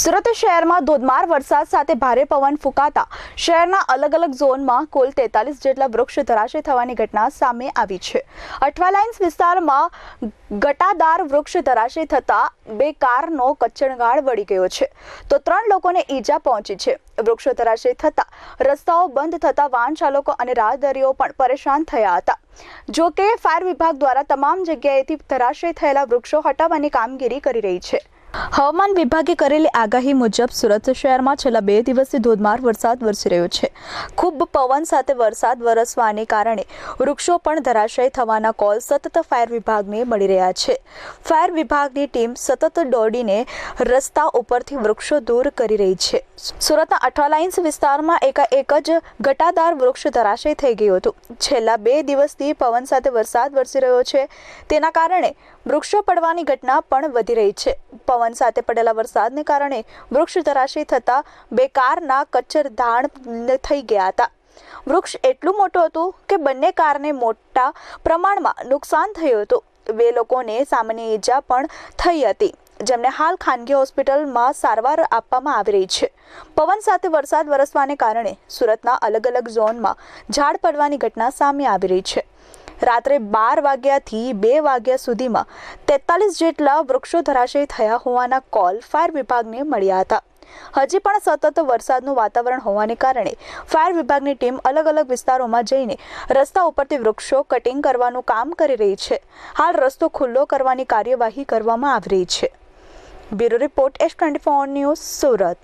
સુરત શહેરમાં ધોધમાર વરસાદ સાથે ભારે પવન ફૂંકાતા શહેરના અલગ અલગ ઝોનમાં કુલ તેતાલીસ જેટલા વૃક્ષ ધરાશય થવાની ઘટના સામે આવી છે. અઠવાલાઇન્સ વિસ્તારમાં ગટાદાર વૃક્ષ ધરાશય થતાં બે કારનો કચ્છણગાળ વળી ગયો છે. તો ત્રણ લોકોને ઈજા પહોંચી છે. વૃક્ષો ધરાશય થતાં રસ્તાઓ બંધ થતાં વાહન ચાલકો અને રાહદારીઓ પણ પરેશાન થયા હતા. જો કે ફાયર વિભાગ દ્વારા તમામ જગ્યાએથી ધરાશય થયેલા વૃક્ષો હટાવવાની કામગીરી કરી રહી છે. હવામાન વિભાગે કરેલી આગાહી મુજબ સુરત શહેરમાં છેલ્લા બે દિવસથી ધોધમાર વરસાદ વરસી રહ્યો છે. ખૂબ પવન સાથે વરસાદ વરસવાને કારણે વૃક્ષો પણ ધરાશય થવાના કોલ સતત ફાયર વિભાગને મળી રહ્યા છે. ફાયર વિભાગની ટીમ સતત દોડીને રસ્તા ઉપરથી વૃક્ષો દૂર કરી રહી છે. સુરતના અઠવાલાઇન્સ વિસ્તારમાં એકાએક જ ઘટાદાર વૃક્ષ ધરાશય થઈ ગયું હતું. છેલ્લા બે દિવસથી પવન સાથે વરસાદ વરસી રહ્યો છે. તેના કારણે વૃક્ષો પડવાની ઘટના પણ વધી રહી છે. પવન સાથે પડેલા વરસાદને કારણે વૃક્ષ ધરાશય થતા બે કારના કચ્ચર ધાણ થઈ ગયા હતા. વૃક્ષ એટલું મોટું હતું કે બંને કારને મોટા પ્રમાણમાં નુકસાન થયું હતું. બે લોકોને સામાન્ય ઈજા પણ થઈ હતી, જેમને હાલ ખાનગી હોસ્પિટલમાં સારવાર આપવામાં આવી રહી છે. પવન સાથે વરસાદ વરસવાને કારણે સુરતના અલગ અલગ ઝોનમાં ઝાડ પડવાની ઘટના સામે આવી રહી છે. રાત્રે બાર વાગ્યાથી બે વાગ્યા સુધીમાં તેતાલીસ જેટલા વૃક્ષો ધરાશય થયા હોવાના કોલ ફાયર વિભાગને મળ્યા હતા. હજી પણ સતત વરસાદનું વાતાવરણ હોવાને કારણે ફાયર વિભાગની ટીમ અલગ અલગ વિસ્તારોમાં જઈને રસ્તા ઉપરથી વૃક્ષો કટિંગ કરવાનું કામ કરી રહી છે. હાલ રસ્તો ખુલ્લો કરવાની કાર્યવાહી કરવામાં આવી રહી છે. Bureau report S twenty four news Surat.